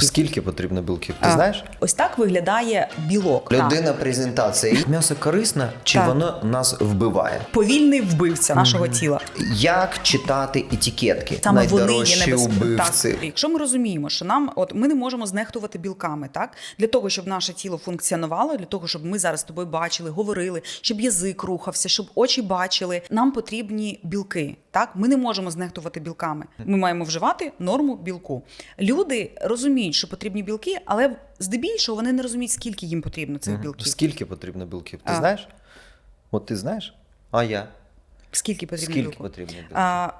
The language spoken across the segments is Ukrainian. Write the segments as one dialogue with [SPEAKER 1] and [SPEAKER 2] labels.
[SPEAKER 1] білків.
[SPEAKER 2] Скільки потрібно білків? Ти
[SPEAKER 1] А,
[SPEAKER 2] знаєш?
[SPEAKER 1] Ось так виглядає білок. Так.
[SPEAKER 2] Людина презентація. М'ясо корисне чи
[SPEAKER 1] Так.
[SPEAKER 2] воно нас вбиває?
[SPEAKER 1] Повільний вбивця нашого тіла.
[SPEAKER 2] Як читати етикетки?
[SPEAKER 1] Саме вони є
[SPEAKER 2] Найдорожчі убивці.
[SPEAKER 1] Так. Якщо ми розуміємо, що нам, от ми не можемо знехтувати білками, так для того, щоб наше тіло функціонувало, для того, щоб ми зараз з тобою бачили, говорили, щоб язик рухався, щоб очі бачили, нам потрібні білки. Так, ми не можемо знехтувати білками. Ми маємо вживати норму білку. Люди розуміють, що потрібні білки, але здебільшого вони не розуміють, скільки їм потрібно цих білків.
[SPEAKER 2] Скільки потрібно білків? Ти
[SPEAKER 1] А.
[SPEAKER 2] знаєш? От ти знаєш? А я?
[SPEAKER 1] Скільки потрібно
[SPEAKER 2] Скільки
[SPEAKER 1] білку?
[SPEAKER 2] потрібно білків?
[SPEAKER 1] А,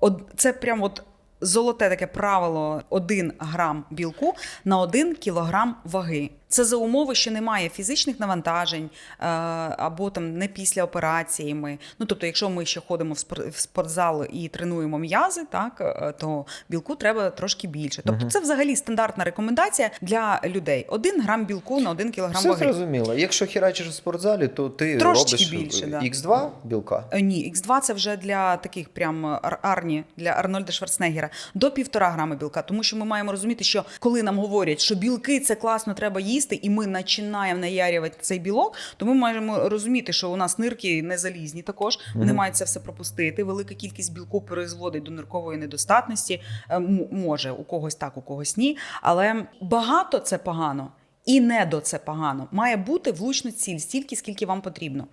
[SPEAKER 1] од, це прям от золоте таке правило: 1 грам білку на 1 кілограм ваги. Це за умови, що немає фізичних навантажень е, або там не після операції. Ми ну тобто, якщо ми ще ходимо в спор- спортзал і тренуємо м'язи, так е, то білку треба трошки більше. Тобто, це взагалі стандартна рекомендація для людей: 1 грам білку на 1 кілограм
[SPEAKER 2] Все
[SPEAKER 1] ваги.
[SPEAKER 2] зрозуміло. Якщо херачиш у спортзалі, то ти
[SPEAKER 1] Трошечки
[SPEAKER 2] робиш
[SPEAKER 1] більше, да.
[SPEAKER 2] X2 білка.
[SPEAKER 1] Е, Ні, X2 це вже для таких прям арні, для Арнольда Шварценеггера, до півтора грами білка. Тому що ми маємо розуміти, що коли нам говорять, що білки це класно, треба їсти, і ми починаємо наярювати цей білок, то ми маємо розуміти, що у нас нирки не залізні також, вони мають це все пропустити. Велика кількість білку призводить до ниркової недостатності. Е, м- Може, у когось так, у когось ні. Але багато це погано. І недо це погано. Має бути влучна ціль, стільки, скільки вам потрібно.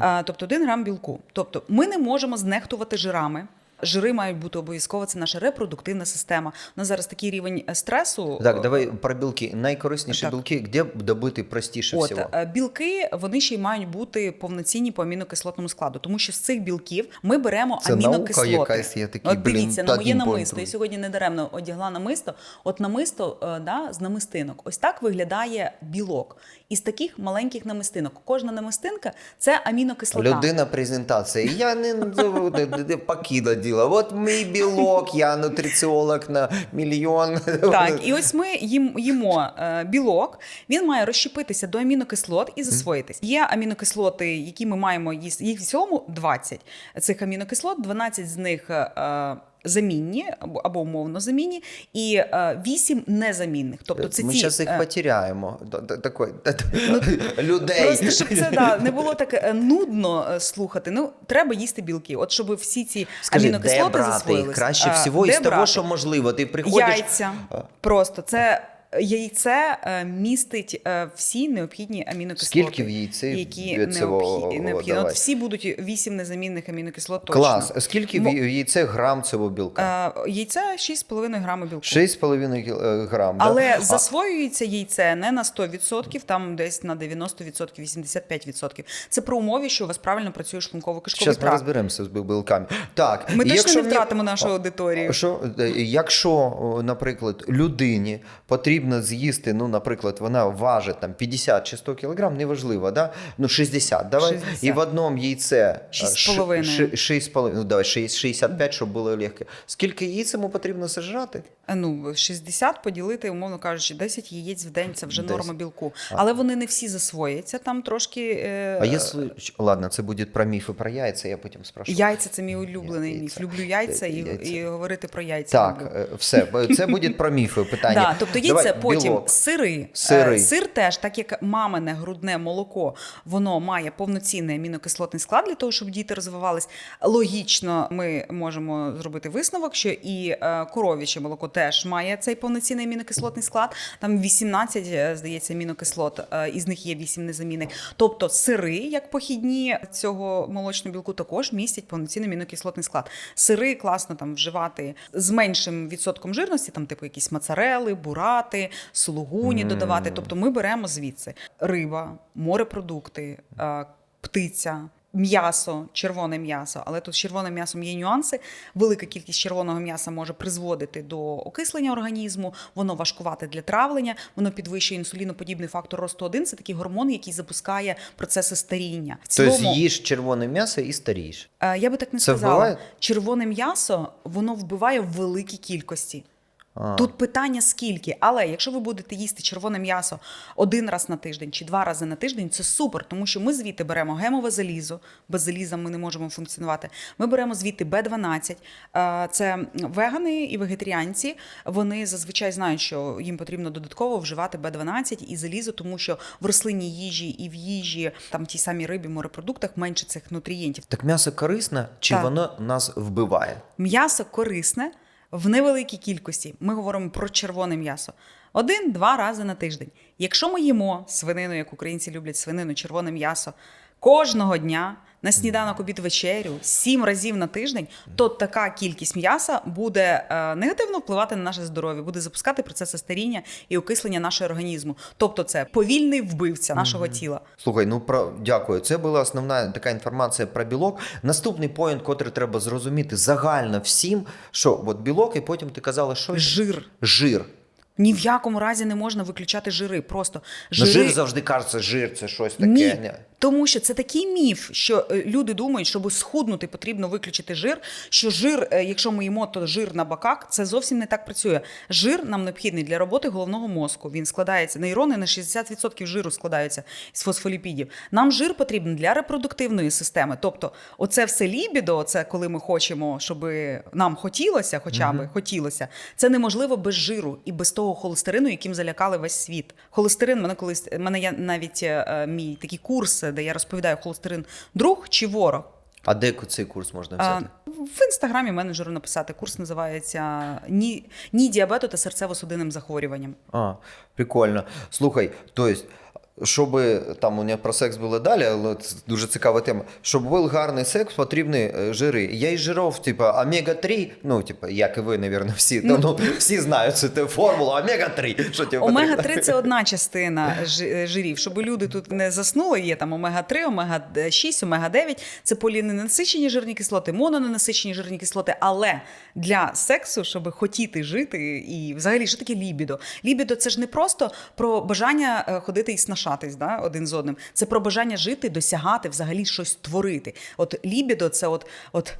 [SPEAKER 1] А, тобто один грам білку. Тобто ми не можемо знехтувати жирами. Жири мають бути обов'язково. Це наша репродуктивна система. У нас зараз такий рівень е, стресу.
[SPEAKER 2] Так, давай про білки. Найкорисніші
[SPEAKER 1] Так.
[SPEAKER 2] білки, де добити простіше
[SPEAKER 1] От
[SPEAKER 2] всього?
[SPEAKER 1] е, білки вони ще й мають бути повноцінні по амінокислотному складу, тому що з цих білків ми беремо
[SPEAKER 2] Це наука якась, я такий,
[SPEAKER 1] От
[SPEAKER 2] блін,
[SPEAKER 1] дивіться на моє намисто. Я сьогодні недаремно одягла намисто. От намисто е, да, з намистинок. Ось так виглядає білок. Із таких маленьких намистинок. Кожна намистинка це амінокислота.
[SPEAKER 2] Людина презентація. Я не, не, покида діла. От мій білок, я нутриціолог на мільйон.
[SPEAKER 1] Так, і ось ми їм, їмо е, білок. Він має розщепитися до амінокислот і засвоїтись. Є амінокислоти, які ми маємо їсти. Їх в цілому 20 цих амінокислот, 12 з них. Замінні або, або умовно замінні, і е, 8 незамінних. Тобто це
[SPEAKER 2] Ми зараз їх
[SPEAKER 1] е,
[SPEAKER 2] потеряємо. Т- т- людей.
[SPEAKER 1] Просто щоб це да, не було так е, нудно слухати. Ну треба їсти білки. От щоб всі ці
[SPEAKER 2] Скажи, де
[SPEAKER 1] амінокислоти
[SPEAKER 2] брати їх? Краще всього
[SPEAKER 1] де
[SPEAKER 2] із того, що можливо. Ти приходиш.
[SPEAKER 1] Яйця. Просто це яйце е, містить е, всі необхідні амінокислоти.
[SPEAKER 2] Скільки в яйці
[SPEAKER 1] які
[SPEAKER 2] цього,
[SPEAKER 1] необхідні. От всі будуть вісім незамінних амінокислот. Точно.
[SPEAKER 2] Клас. Скільки в яйце грам цього білка?
[SPEAKER 1] Е, Яйце 6,5 грами білку.
[SPEAKER 2] 6,5 кіл- грам.
[SPEAKER 1] Але
[SPEAKER 2] А-
[SPEAKER 1] засвоюється яйце не на 100%, там десь на 90%, 85%. Це про умові, що у вас правильно працює шлунково-кишковий
[SPEAKER 2] Зараз ми розберемося з білками. Так,
[SPEAKER 1] Ми точно
[SPEAKER 2] якщо
[SPEAKER 1] не
[SPEAKER 2] мені-
[SPEAKER 1] втратимо нашу аудиторію.
[SPEAKER 2] Що, якщо, наприклад, людині потрібно з'їсти, ну, наприклад, вона важить там 50 чи 100 кілограм, неважливо, да? ну 60, давай,
[SPEAKER 1] 60.
[SPEAKER 2] і в одному яйце
[SPEAKER 1] Шість з
[SPEAKER 2] ш-
[SPEAKER 1] половиною.
[SPEAKER 2] ш- шість з половиною, ну давай, шість- 65, щоб було легке. Скільки яєць йому потрібно сожрати?
[SPEAKER 1] Е, Ну, 60 поділити, умовно кажучи, 10 яєць в день це вже
[SPEAKER 2] 10.
[SPEAKER 1] норма білку. Але вони не всі засвояться. Там трошки е,
[SPEAKER 2] А якщо, ладно, це буде про міфи про яйця, я потім спрошу.
[SPEAKER 1] яйця це мій улюблений
[SPEAKER 2] Яйця.
[SPEAKER 1] міф. Люблю яйця і,
[SPEAKER 2] Яйця.
[SPEAKER 1] і говорити про яйця.
[SPEAKER 2] Так, е, все, це буде про міфи питання.
[SPEAKER 1] Да, тобто є Потім
[SPEAKER 2] білок.
[SPEAKER 1] сири.
[SPEAKER 2] Сири.
[SPEAKER 1] Е, Сир теж, так як мамине грудне молоко, воно має повноцінний амінокислотний склад для того, щоб діти розвивались. Логічно, ми можемо зробити висновок, що і е, коров'яче молоко теж має цей повноцінний амінокислотний склад. Там 18, е, здається, амінокислот, із них є 8 незамінних. Тобто сири, як похідні цього молочного білку, також містять повноцінний амінокислотний склад. Сири класно там вживати з меншим відсотком жирності, там типу якісь моцарели, бурати, сулугуні додавати. Тобто ми беремо звідси риба, морепродукти, е, птиця. М'ясо, червоне м'ясо, але тут з червоним м'ясом є нюанси. Велика кількість червоного м'яса може призводити до окислення організму, воно важкувате для травлення, воно підвищує інсуліноподібний фактор росту 1 Це такий гормон, який запускає процеси старіння. В
[SPEAKER 2] Тобто
[SPEAKER 1] цілому,
[SPEAKER 2] їж червоне м'ясо і старієш.
[SPEAKER 1] е, я би так не
[SPEAKER 2] Це
[SPEAKER 1] сказала.
[SPEAKER 2] вбиває?
[SPEAKER 1] Червоне м'ясо воно вбиває в великій кількості.
[SPEAKER 2] А.
[SPEAKER 1] Тут питання скільки. Але якщо ви будете їсти червоне м'ясо один раз на тиждень чи два рази на тиждень, це супер, тому що ми звідти беремо гемове залізо. Без заліза ми не можемо функціонувати. Ми беремо звідти Б12. Е, Це вегани і вегетаріанці. Вони зазвичай знають, що їм потрібно додатково вживати Б12 і залізо, тому що в рослинній їжі і в їжі, там ті самі рибі, морепродуктах менше цих нутрієнтів.
[SPEAKER 2] Так м'ясо корисне, чи
[SPEAKER 1] Так.
[SPEAKER 2] воно нас вбиває?
[SPEAKER 1] М'ясо корисне в невеликій кількості. Ми говоримо про червоне м'ясо. Один-два рази на тиждень. Якщо ми їмо свинину, як українці люблять свинину, червоне м'ясо кожного дня на сніданок, обід, вечерю, сім разів на тиждень, то така кількість м'яса буде е, негативно впливати на наше здоров'я, буде запускати процеси старіння і окислення нашого організму. Тобто, це повільний вбивця нашого тіла.
[SPEAKER 2] Слухай, ну про дякую. Це була основна така інформація про білок. Наступний поінт, котрий треба зрозуміти загально всім, що от білок, і потім ти казала, що
[SPEAKER 1] Жир.
[SPEAKER 2] жир.
[SPEAKER 1] Ні в якому разі не можна виключати жири. Просто
[SPEAKER 2] Ну, жир завжди кажеться, жир це щось таке.
[SPEAKER 1] Ні, тому що це такий міф, що е, люди думають, щоб схуднути, потрібно виключити жир. Що жир, е, якщо ми їмо, то жир на боках, це зовсім не так працює. Жир нам необхідний для роботи головного мозку. Він складається нейрони на 60% жиру складаються з фосфоліпідів. Нам жир потрібен для репродуктивної системи. Тобто, оце все лібідо, це коли ми хочемо, щоб нам хотілося, хоча б хотілося. Це неможливо без жиру і без того холестерину, яким залякали весь світ. Холестерин, мене колись мене є навіть е, мій такий курс, де я розповідаю холестерин друг чи ворог.
[SPEAKER 2] А де цей курс можна
[SPEAKER 1] А,
[SPEAKER 2] взяти?
[SPEAKER 1] в інстаграмі менеджеру написати. Курс називається Ні, ні діабету та серцево-судинним захворюванням.
[SPEAKER 2] А, прикольно. Слухай, то есть, щоб там у мене про секс було далі, але це дуже цікава тема. Щоб був гарний секс, потрібні е, жири. Я із жиров, типа омега-3, ну, типа, як і ви, навірно, всі, ну, ну, всі знають цю формулу омега-3. Що тебе
[SPEAKER 1] Омега
[SPEAKER 2] потрібно.
[SPEAKER 1] 3 це одна частина жирів. Щоб люди тут не заснули, є там омега 3 омега 6 омега 9 Це поліненасичені жирні кислоти, мононенасичені жирні кислоти. Але для сексу, щоб хотіти жити, і взагалі що таке лібідо? Лібідо це ж не просто про бажання е, ходити і снашатись да, один з одним. Це про бажання жити, досягати, взагалі щось творити. От лібідо це от. от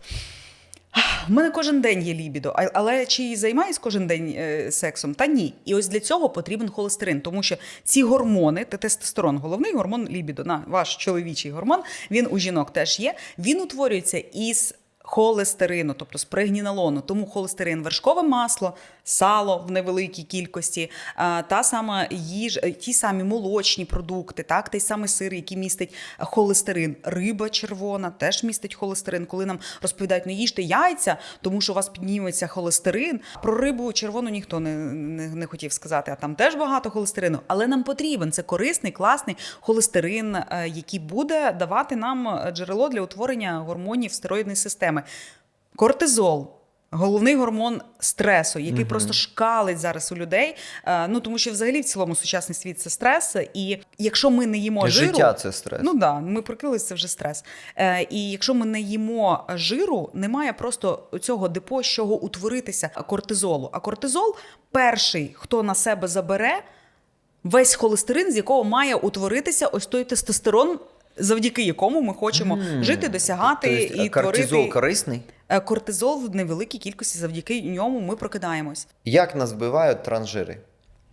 [SPEAKER 1] у мене кожен день є лібідо, але чи займаюсь кожен день е, сексом? Та ні. І ось для цього потрібен холестерин, тому що ці гормони, тестостерон, головний гормон лібідо, на ваш чоловічий гормон, він у жінок теж є. Він утворюється із холестерину, тобто з прегнінолону. Тому холестерин, вершкове масло, сало в невеликій кількості, та сама їж, е, ті самі молочні продукти, так, той самий сир, який містить холестерин, риба червона теж містить холестерин. Коли нам розповідають, не їжте яйця, тому що у вас підніметься холестерин. Про рибу червону ніхто не, не, не хотів сказати, а там теж багато холестерину. Але нам потрібен це корисний, класний холестерин, е, який буде давати нам е, джерело для утворення гормонів стероїдної системи. Кортизол. Головний гормон стресу, який просто шкалить зараз у людей. Е, Ну тому що взагалі в цілому сучасний світ це стрес. І якщо ми не їмо жиру,
[SPEAKER 2] Життя це стрес.
[SPEAKER 1] Ну да, ми прикрилися, це вже стрес. Е, і якщо ми не їмо жиру, немає просто цього депо, з чого утворитися кортизолу. А кортизол перший, хто на себе забере весь холестерин, з якого має утворитися ось той тестостерон, завдяки якому ми хочемо жити, досягати
[SPEAKER 2] Тобто,
[SPEAKER 1] і
[SPEAKER 2] кортизол
[SPEAKER 1] творити
[SPEAKER 2] корисний?
[SPEAKER 1] Е, кортизол в невеликій кількості, завдяки ньому ми прокидаємось.
[SPEAKER 2] Як нас вбивають трансжири?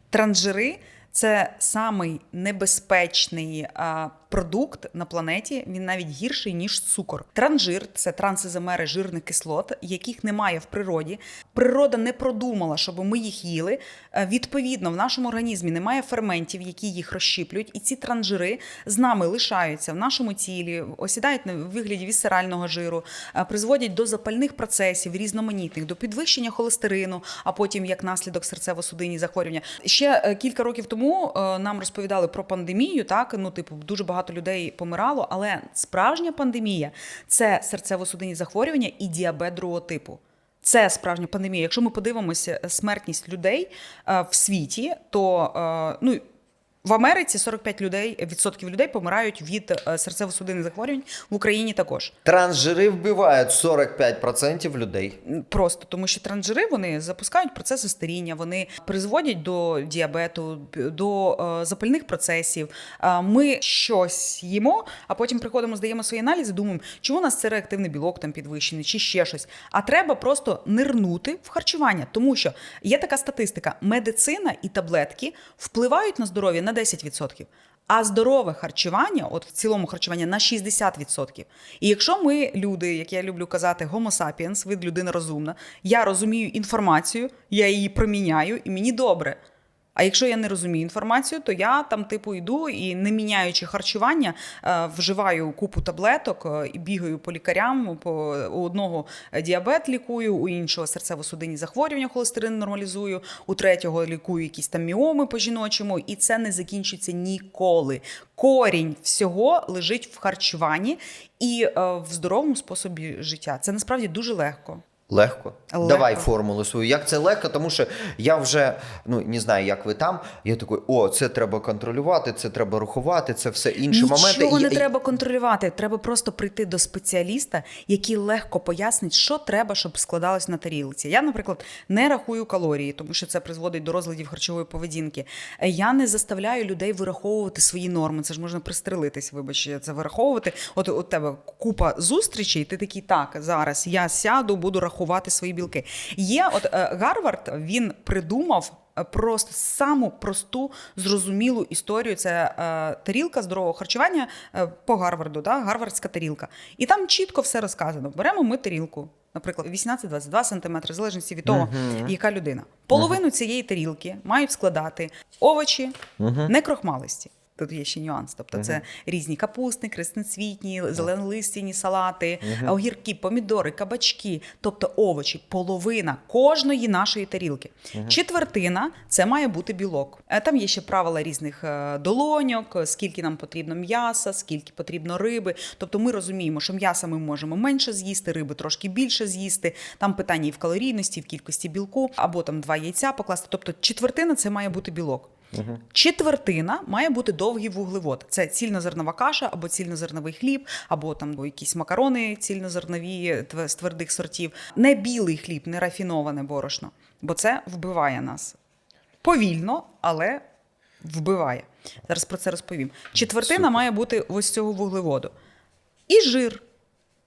[SPEAKER 1] Трансжири це самий небезпечний а, продукт на планеті. Він навіть гірший ніж цукор. Транжир це трансизомери жирних кислот, яких немає в природі. Природа не продумала, щоб ми їх їли. Е, Відповідно, в нашому організмі немає ферментів, які їх розщіплюють, і ці транжири з нами лишаються в нашому тілі, осідають на вигляді вісерального жиру, е, призводять до запальних процесів різноманітних, до підвищення холестерину, а потім як наслідок серцево-судинні захворювання. Ще е, кілька років тому нам розповідали про пандемію. Так, ну типу, дуже багато людей помирало, але справжня пандемія це серцево-судинні захворювання і діабет другого типу. Це справжня пандемія. Якщо ми подивимося смертність людей е, в світі, то е, ну. В Америці 45 людей відсотків людей помирають від е, серцево-судинних захворювань в Україні також.
[SPEAKER 2] Трансжири вбивають 45% людей.
[SPEAKER 1] Просто тому, що трансжири вони запускають процеси старіння, вони призводять до діабету, до е, запальних процесів. Е, ми щось їмо, а потім приходимо, здаємо свої аналізи, думаємо, чому у нас це реактивний білок там підвищений, чи ще щось. А треба просто нирнути в харчування, тому що є така статистика: медицина і таблетки впливають на здоров'я на 10%. А здорове харчування, от в цілому харчування на 60%. І якщо ми, люди, як я люблю казати, homo sapiens, вид людина розумна, я розумію інформацію, я її проміняю, і мені добре. А якщо я не розумію інформацію, то я там, типу, йду і не міняючи харчування, е, вживаю купу таблеток е, і бігаю по лікарям. По у одного діабет лікую, у іншого серцево-судинні захворювання, холестерин нормалізую, у третього лікую якісь там міоми по жіночому, і це не закінчиться ніколи. Корінь всього лежить в харчуванні і е, в здоровому способі життя. Це насправді дуже легко.
[SPEAKER 2] Легко.
[SPEAKER 1] Легко.
[SPEAKER 2] Давай формулу свою. Як це легко, тому що я вже ну не знаю, як ви там. Я такий, о, це треба контролювати, це треба рахувати, це все інші
[SPEAKER 1] Нічого
[SPEAKER 2] моменти.
[SPEAKER 1] не
[SPEAKER 2] Я-
[SPEAKER 1] треба контролювати. Треба просто прийти до спеціаліста, який легко пояснить, що треба, щоб складалось на тарілці. Я, наприклад, не рахую калорії, тому що це призводить до розладів харчової поведінки. Я не заставляю людей вираховувати свої норми. Це ж можна пристрелитись, вибач, це вираховувати. От у тебе купа зустрічей, ти такий, так, зараз я сяду, буду рахувати свої білки. Є, от е, Гарвард він придумав. е, Просто саму просту зрозумілу історію. Це е, тарілка здорового харчування е, по Гарварду, да? гарвардська тарілка. І там чітко все розказано. Беремо ми тарілку, наприклад, 18-22 см, в залежності від того, яка людина. Половину цієї тарілки мають складати овочі, не крохмалисті. Тут є ще нюанс. Тобто це різні капусни, красноцвітні, зеленолистяні салати, огірки, помідори, кабачки, тобто овочі, половина кожної нашої тарілки. Четвертина це має бути білок. Е, Там є ще правила різних е, долоньок, е, скільки нам потрібно м'яса, скільки потрібно риби. Тобто ми розуміємо, що м'яса ми можемо менше з'їсти, риби трошки більше з'їсти. Там питання і в калорійності, і в кількості білку, або там два яйця покласти. Тобто четвертина це має бути білок. Четвертина має бути довгий вуглевод. Це цільнозернова каша або цільнозерновий хліб, або там бо якісь макарони цільнозернові з твердих сортів. Не білий хліб, не рафіноване борошно, бо це вбиває нас повільно, але вбиває. Зараз про це розповім. Четвертина
[SPEAKER 2] Супер.
[SPEAKER 1] має бути ось цього вуглеводу. І жир.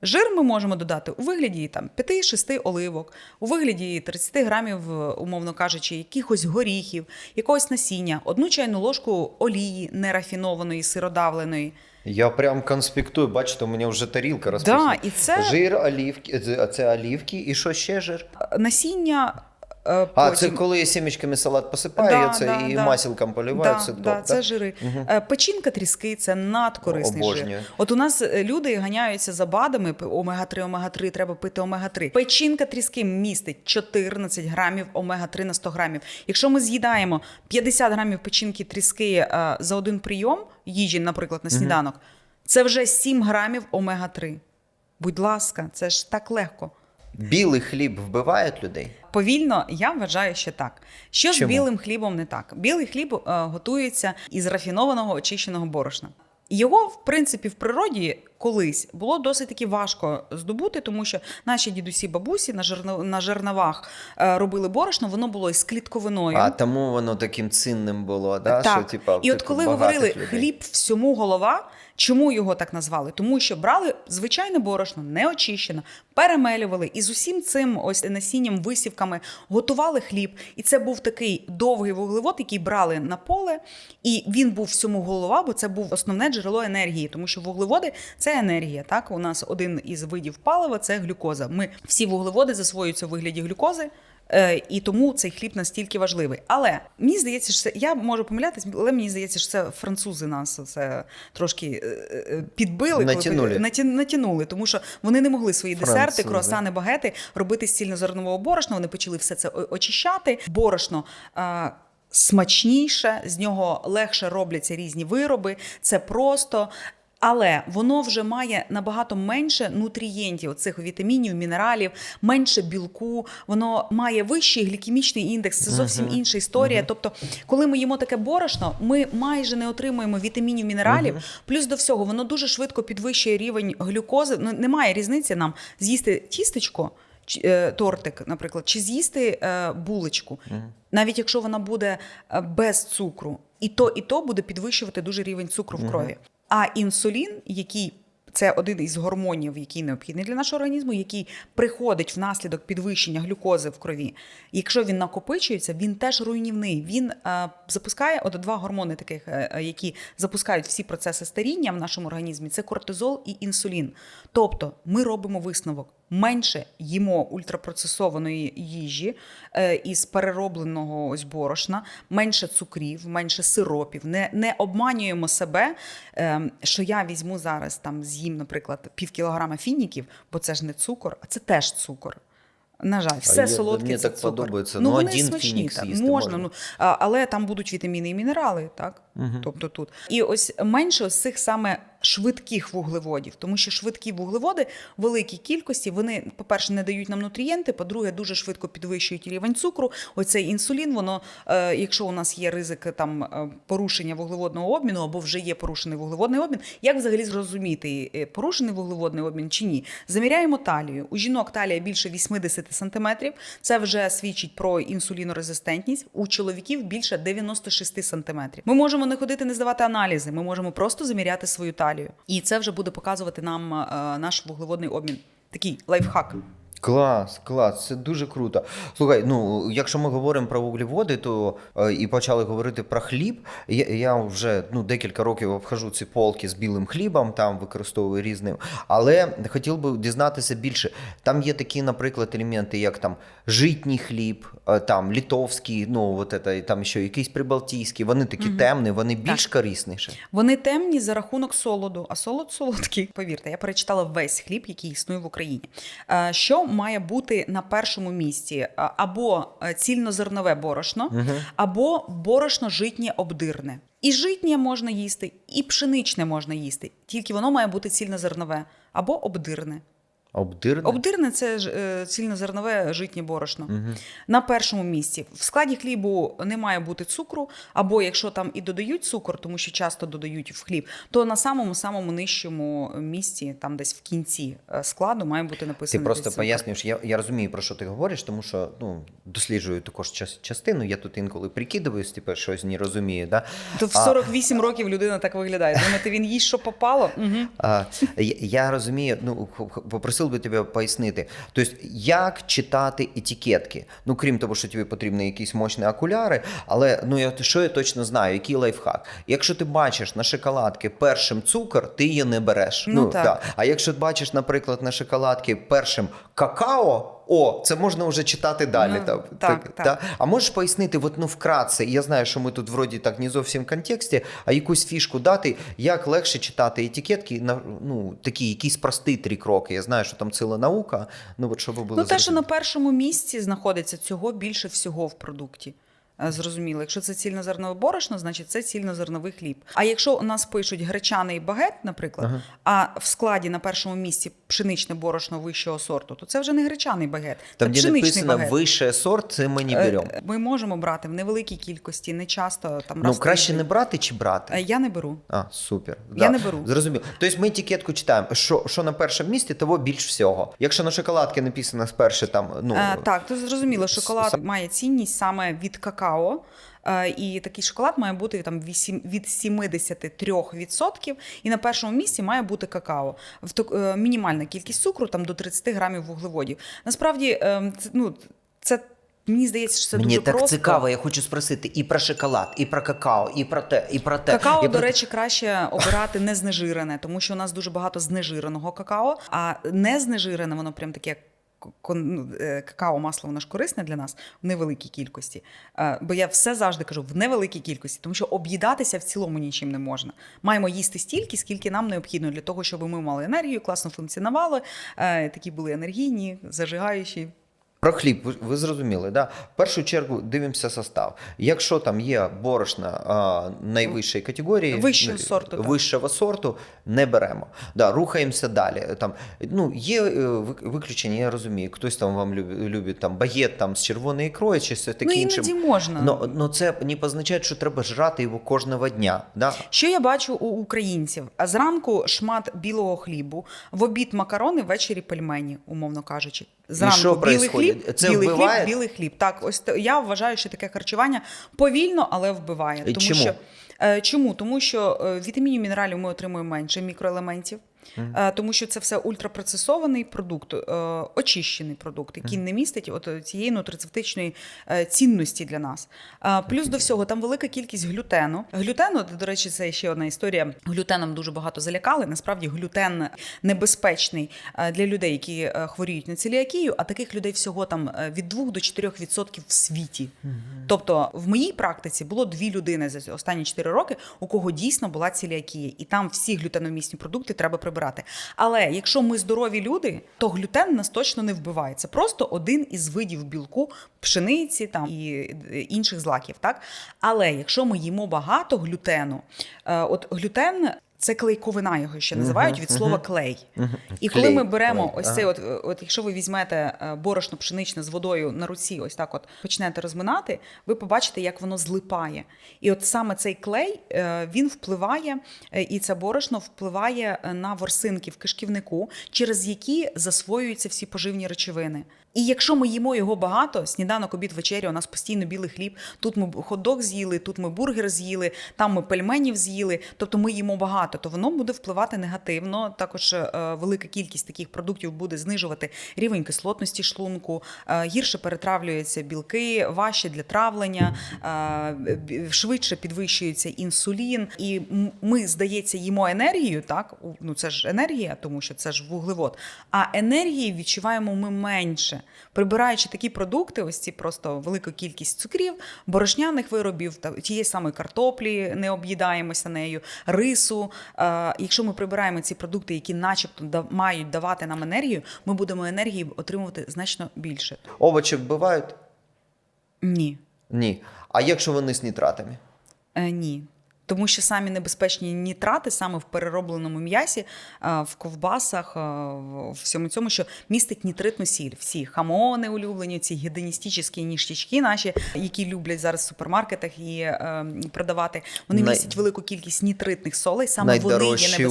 [SPEAKER 1] Жир ми можемо додати у вигляді там 5-6 оливок, у вигляді 30 грамів, умовно кажучи, якихось горіхів, якогось насіння, одну чайну ложку олії нерафінованої, сиродавленої.
[SPEAKER 2] Я прям конспектую, бачите, у мене вже тарілка розписана.
[SPEAKER 1] Да, і це
[SPEAKER 2] Жир, олівки, це- це олівки, і що ще жир?
[SPEAKER 1] насіння. Е,
[SPEAKER 2] А,
[SPEAKER 1] потім...
[SPEAKER 2] це коли сімечками салат посипається
[SPEAKER 1] Да, да,
[SPEAKER 2] і
[SPEAKER 1] да.
[SPEAKER 2] масілком поливають,
[SPEAKER 1] Да,
[SPEAKER 2] це
[SPEAKER 1] да,
[SPEAKER 2] топ,
[SPEAKER 1] це жири. Е, Печінка тріски це надкорисний
[SPEAKER 2] Обожнюю.
[SPEAKER 1] жир. От у нас е, люди ганяються за БАДами, омега-3, омега-3, треба пити омега-3. Печінка тріски містить 14 грамів омега-3 на 100 грамів. Якщо ми з'їдаємо 50 грамів печінки тріски за один прийом їжі, наприклад, на сніданок, це вже 7 грамів омега-3. Будь ласка, це ж так легко.
[SPEAKER 2] Білий хліб вбиває людей?
[SPEAKER 1] Повільно я вважаю, що так. Що
[SPEAKER 2] Чому?
[SPEAKER 1] з білим хлібом не так? Білий хліб е, готується із рафінованого очищеного борошна. Його, в принципі, в природі колись було досить таки важко здобути, тому що наші дідусі бабусі на, жерно, на жерновах е, робили борошно, воно було із клітковиною.
[SPEAKER 2] А тому воно таким цінним було, да?
[SPEAKER 1] Так.
[SPEAKER 2] що типа,
[SPEAKER 1] і от
[SPEAKER 2] типу,
[SPEAKER 1] коли говорили
[SPEAKER 2] людей.
[SPEAKER 1] хліб всьому голова, чому його так назвали? Тому що брали звичайне борошно, не очищено, перемелювали і з усім цим ось насінням, висівками готували хліб. І це був такий довгий вуглевод, який брали на поле, і він був всьому голова, бо це був основне джерело енергії, тому що вуглеводи це енергія. Так, у нас один із видів палива це глюкоза. Ми всі вуглеводи засвоюються у вигляді глюкози. Е, І тому цей хліб настільки важливий. Але мені здається, що це я можу помилятись, але мені здається, що це французи нас це трошки е, е, підбили,
[SPEAKER 2] Натянули.
[SPEAKER 1] коли наті- натянули, тому що вони не могли свої десерти,
[SPEAKER 2] Французи.
[SPEAKER 1] круасани, багети робити з цільнозернового борошна. Вони почали все це очищати. Борошно. Смачніше, з нього легше робляться різні вироби. Це просто Але воно вже має набагато менше нутрієнтів, цих вітамінів, мінералів, менше білку. Воно має вищий глікемічний індекс. Це зовсім інша історія. Тобто, коли ми їмо таке борошно, ми майже не отримуємо вітамінів, мінералів. Плюс до всього, воно дуже швидко підвищує рівень глюкози. Ну немає різниці нам з'їсти тістечко. е, Тортик, наприклад, чи з'їсти е, булочку, навіть якщо вона буде е, без цукру, і то, і то буде підвищувати дуже рівень цукру в крові. А інсулін, який це один із гормонів, який необхідний для нашого організму, який приходить внаслідок підвищення глюкози в крові. Якщо він накопичується, він теж руйнівний. Він е, запускає от два гормони, таких, е, е, які запускають всі процеси старіння в нашому організмі: це кортизол і інсулін. Тобто ми робимо висновок. Менше їмо ультрапроцесованої їжі е, із переробленого ось борошна, менше цукрів, менше сиропів. Не, не обманюємо себе, е, що я візьму зараз там з'їм, наприклад, пів кілограма фініків, бо це ж не цукор, а це теж цукор. На жаль, все
[SPEAKER 2] я-
[SPEAKER 1] солодке
[SPEAKER 2] мені
[SPEAKER 1] це
[SPEAKER 2] так
[SPEAKER 1] цукор.
[SPEAKER 2] подобається.
[SPEAKER 1] Ну,
[SPEAKER 2] Ну,
[SPEAKER 1] вони
[SPEAKER 2] один
[SPEAKER 1] смачні,
[SPEAKER 2] фінік
[SPEAKER 1] так,
[SPEAKER 2] з'їсти
[SPEAKER 1] можна.
[SPEAKER 2] можна.
[SPEAKER 1] Ну, але там будуть вітаміни і мінерали, так? Тобто тут. І ось менше ось цих саме швидких вуглеводів, тому що швидкі вуглеводи великій кількості, вони, по-перше, не дають нам нутрієнти, по-друге, дуже швидко підвищують рівень цукру. Оцей інсулін, воно, е, якщо у нас є ризик там е, порушення вуглеводного обміну або вже є порушений вуглеводний обмін, як взагалі зрозуміти, е, порушений вуглеводний обмін чи ні? Заміряємо талію. У жінок талія більше 80 сантиметрів. Це вже свідчить про інсулінорезистентність. У чоловіків більше 96 сантиметрів. Ми можемо не ходити, не здавати аналізи. Ми можемо просто заміряти свою талію. І це вже буде показувати нам е, наш вуглеводний обмін. Такий лайфхак.
[SPEAKER 2] Клас, клас, це дуже круто. Слухай, ну якщо ми говоримо про вуглеводи, то е, і почали говорити про хліб. Я, я вже ну декілька років обхожу ці полки з білим хлібом, там використовую різним. Але хотів би дізнатися більше. Там є такі, наприклад, елементи, як там житній хліб, е, там літовський, ну от це, там ще якийсь прибалтійський. Вони такі темні, вони більш корисніші.
[SPEAKER 1] Вони темні за рахунок солоду, а солод солодкий. Повірте, я перечитала весь хліб, який існує в Україні. Е, Що має бути на першому місці? Або е, цільнозернове борошно, або борошно житнє обдирне. І житнє можна їсти, і пшеничне можна їсти. Тільки воно має бути цільнозернове або обдирне.
[SPEAKER 2] Обдирне?
[SPEAKER 1] Обдирне це е, цільнозернове житнє борошно. На першому місці. В складі хлібу не має бути цукру, або якщо там і додають цукор, тому що часто додають в хліб, то на самому самому нижчому місці, там десь в кінці е, складу, має бути написано.
[SPEAKER 2] Ти
[SPEAKER 1] просто
[SPEAKER 2] пояснюєш, я, я розумію, про що ти говориш, тому що ну, досліджую також час, частину, я тут інколи прикидаюсь, типу, щось не розумію. Да?
[SPEAKER 1] То в
[SPEAKER 2] А-
[SPEAKER 1] 48 років людина так виглядає. Думаєте, він їсть, що попало? Угу.
[SPEAKER 2] А, я, я розумію, ну х- попросив би тебе пояснити. Тобто, як читати етикетки? Ну, крім того, що тобі потрібні якісь мощні окуляри, але ну я що я точно знаю, який лайфхак. Якщо ти бачиш на шоколадки першим цукор, ти її не береш.
[SPEAKER 1] Ну, так.
[SPEAKER 2] да. А якщо бачиш, наприклад, на шоколадки першим какао. О, це можна вже читати далі.
[SPEAKER 1] Ну,
[SPEAKER 2] там,
[SPEAKER 1] так, так.
[SPEAKER 2] да? А можеш пояснити, от, ну, вкратце, я знаю, що ми тут вроді так не зовсім в контексті, а якусь фішку дати, як легше читати етикетки, на, ну, такі якісь прості три кроки. Я знаю, що там ціла наука, ну от щоб ви були
[SPEAKER 1] Ну, те, що на першому місці знаходиться, цього більше всього в продукті. Е, Зрозуміло, якщо це цільнозернове борошно, значить це цільнозерновий хліб. А якщо у нас пишуть гречаний багет, наприклад, а в складі на першому місці пшеничне борошно вищого сорту, то це вже не гречаний багет,
[SPEAKER 2] Там,
[SPEAKER 1] це
[SPEAKER 2] де написано вищий сорт, це ми не
[SPEAKER 1] Е,
[SPEAKER 2] беремо.
[SPEAKER 1] Ми можемо брати в невеликій кількості, не часто там
[SPEAKER 2] Ну,
[SPEAKER 1] раз
[SPEAKER 2] краще не брати чи брати?
[SPEAKER 1] Е, Я не беру.
[SPEAKER 2] А, супер.
[SPEAKER 1] Я не беру.
[SPEAKER 2] Зрозуміло. Тобто ми етикетку читаємо, що, що на першому місці, того більш всього. Якщо на шоколадці написано сперше там, ну,
[SPEAKER 1] Е, так, то зрозуміло, шоколад
[SPEAKER 2] сам-
[SPEAKER 1] має цінність саме від какао. Е, І такий шоколад має бути там вісім- від 73%, і на першому місці має бути какао. Е, мінімальна кількість цукру там до 30 грамів вуглеводів. Насправді, це, ну, це мені здається, що це
[SPEAKER 2] Мені
[SPEAKER 1] дуже
[SPEAKER 2] так
[SPEAKER 1] просто.
[SPEAKER 2] цікаво, я хочу спросити і про шоколад, і про какао, і про те, і про те.
[SPEAKER 1] Какао,
[SPEAKER 2] і
[SPEAKER 1] до
[SPEAKER 2] про...
[SPEAKER 1] речі, краще обирати не знежирене, тому що у нас дуже багато знежиреного какао, а не знежирене, воно прям таке. Ну, е, Какао масло воно ж корисне для нас в невеликій кількості. Е, Бо я все завжди кажу в невеликій кількості, тому що об'їдатися в цілому нічим не можна. Маємо їсти стільки, скільки нам необхідно для того, щоб ми мали енергію, класно функціонували, е, такі були енергійні, зажигаючі.
[SPEAKER 2] Про хліб, ви, зрозуміли, да? В першу чергу дивимося состав. Якщо там є борошна а, найвищої категорії,
[SPEAKER 1] Вищого сорту, так.
[SPEAKER 2] сорту, не беремо. Да, рухаємося далі. Там, ну, є е, виключення, я розумію. Хтось там вам любить, там, багет там, з червоною ікрою чи все таке
[SPEAKER 1] Ну,
[SPEAKER 2] інше.
[SPEAKER 1] можна.
[SPEAKER 2] Но, но це не позначає, що треба жрати його кожного дня. Да?
[SPEAKER 1] Що я бачу у українців? А Зранку шмат білого хлібу, в обід макарони, ввечері пельмені, умовно кажучи. Зранку
[SPEAKER 2] що
[SPEAKER 1] білий хліб,
[SPEAKER 2] Це
[SPEAKER 1] білий
[SPEAKER 2] вбиває?
[SPEAKER 1] хліб, білий хліб. Так, ось я вважаю, що таке харчування повільно, але вбиває.
[SPEAKER 2] І
[SPEAKER 1] Тому
[SPEAKER 2] чому?
[SPEAKER 1] що е, чому? Тому що е, вітамінів, мінералів ми отримуємо менше, мікроелементів. Е, Тому що це все ультрапроцесований продукт, е, очищений продукт, який не містить от цієї нутрицептичної е, цінності для нас. Е, Плюс до всього там велика кількість глютену. Глютену, до речі, це ще одна історія. Глютеном дуже багато залякали. Насправді глютен небезпечний е, для людей, які е, хворіють на целіакію, а таких людей всього там е, від 2 до 4% в світі. Тобто, в моїй практиці було дві людини за останні 4 роки, у кого дійсно була целіакія, і там всі глютеномісні продукти треба прибирати. Але якщо ми здорові люди, то глютен нас точно не вбиває. Це просто один із видів білку пшениці там і е, інших злаків. Так, але якщо ми їмо багато глютену, е, от глютен. Це клейковина його ще називають від слова клей. І коли ми беремо
[SPEAKER 2] клей,
[SPEAKER 1] ось цей, от, от якщо ви візьмете е, борошно пшеничне з водою на руці, ось так от почнете розминати, ви побачите, як воно злипає. І от саме цей клей е, він впливає, е, і це борошно впливає е, на ворсинки в кишківнику, через які засвоюються всі поживні речовини. І якщо ми їмо його багато, сніданок, обід, вечеря, у нас постійно білий хліб. Тут ми хот-дог з'їли, тут ми бургер з'їли, там ми пельменів з'їли. Тобто ми їмо багато, то воно буде впливати негативно. Також е, велика кількість таких продуктів буде знижувати рівень кислотності шлунку, е, гірше перетравлюються білки, важче для травлення, е, швидше підвищується інсулін. І ми, здається, їмо енергію. Так, ну це ж енергія, тому що це ж вуглевод. А енергії відчуваємо ми менше. Прибираючи такі продукти, ось ці просто велику кількість цукрів, борошняних виробів, та тієї самої картоплі, не об'їдаємося нею, рису. Е, якщо ми прибираємо ці продукти, які, начебто, мають давати нам енергію, ми будемо енергії отримувати значно більше.
[SPEAKER 2] Овочі вбивають?
[SPEAKER 1] Ні.
[SPEAKER 2] Ні. А якщо вони з нітратами?
[SPEAKER 1] Е, ні. Тому що самі небезпечні нітрати саме в переробленому м'ясі, е, в ковбасах, е, в всьому цьому, що містить нітритну сіль. Всі хамони улюблені, ці гедоністичні ніштячки наші, які люблять зараз в супермаркетах і е, продавати. Вони
[SPEAKER 2] Най-
[SPEAKER 1] містять велику кількість нітритних солей. Саме вони є небезпечні.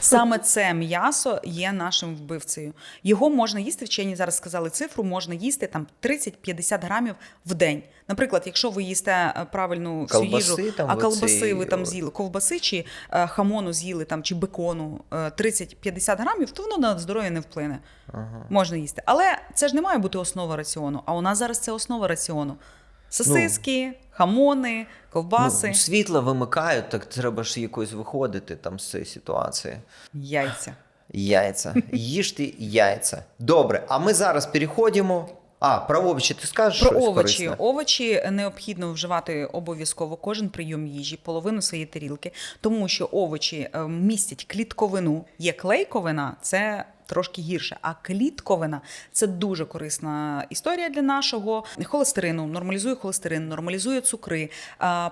[SPEAKER 1] Саме це м'ясо є нашим вбивцею. Його можна їсти. Вчені зараз сказали цифру, можна їсти там 30-50 грамів в день. Наприклад, якщо ви їсте е, правильну всю їжу,
[SPEAKER 2] там
[SPEAKER 1] а
[SPEAKER 2] в
[SPEAKER 1] колбаси
[SPEAKER 2] оцій,
[SPEAKER 1] ви там з'їли ковбаси чи е, хамону з'їли там чи бекону е, 30-50 грамів, то воно на здоров'я не вплине. Можна їсти. Але це ж не має бути основа раціону. А у нас зараз це основа раціону. Сосиски, хамони, ковбаси,
[SPEAKER 2] Ну, світло вимикають, так треба ж якось виходити там з цієї ситуації.
[SPEAKER 1] яйця.
[SPEAKER 2] Яйця. Їжте яйця. Добре, а ми зараз переходимо. А, про овочі ти скажеш?
[SPEAKER 1] Про
[SPEAKER 2] щось
[SPEAKER 1] овочі.
[SPEAKER 2] корисне?
[SPEAKER 1] Овочі необхідно вживати обов'язково кожен прийом їжі, половину своєї тарілки, тому що овочі е, містять клітковину. Є клейковина, це трошки гірше. А клітковина це дуже корисна історія для нашого холестерину, нормалізує холестерин, нормалізує цукри,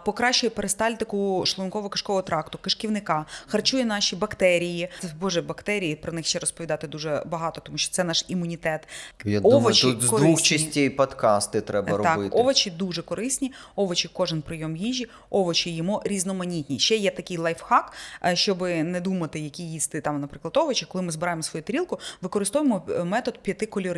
[SPEAKER 1] покращує перистальтику шлунково-кишкового тракту, кишківника, харчує наші бактерії. Боже, бактерії про них ще розповідати дуже багато, тому що це наш імунітет.
[SPEAKER 2] Я
[SPEAKER 1] Овочі
[SPEAKER 2] думаю, тут з двох частей подкасти треба
[SPEAKER 1] Так,
[SPEAKER 2] робити.
[SPEAKER 1] овочі дуже корисні. Овочі кожен прийом їжі, овочі їмо різноманітні. Ще є такий лайфхак, е, щоб не думати, які їсти там, наприклад, овочі. Коли ми збираємо свою тарілку, використовуємо е, метод п'яти кольорів.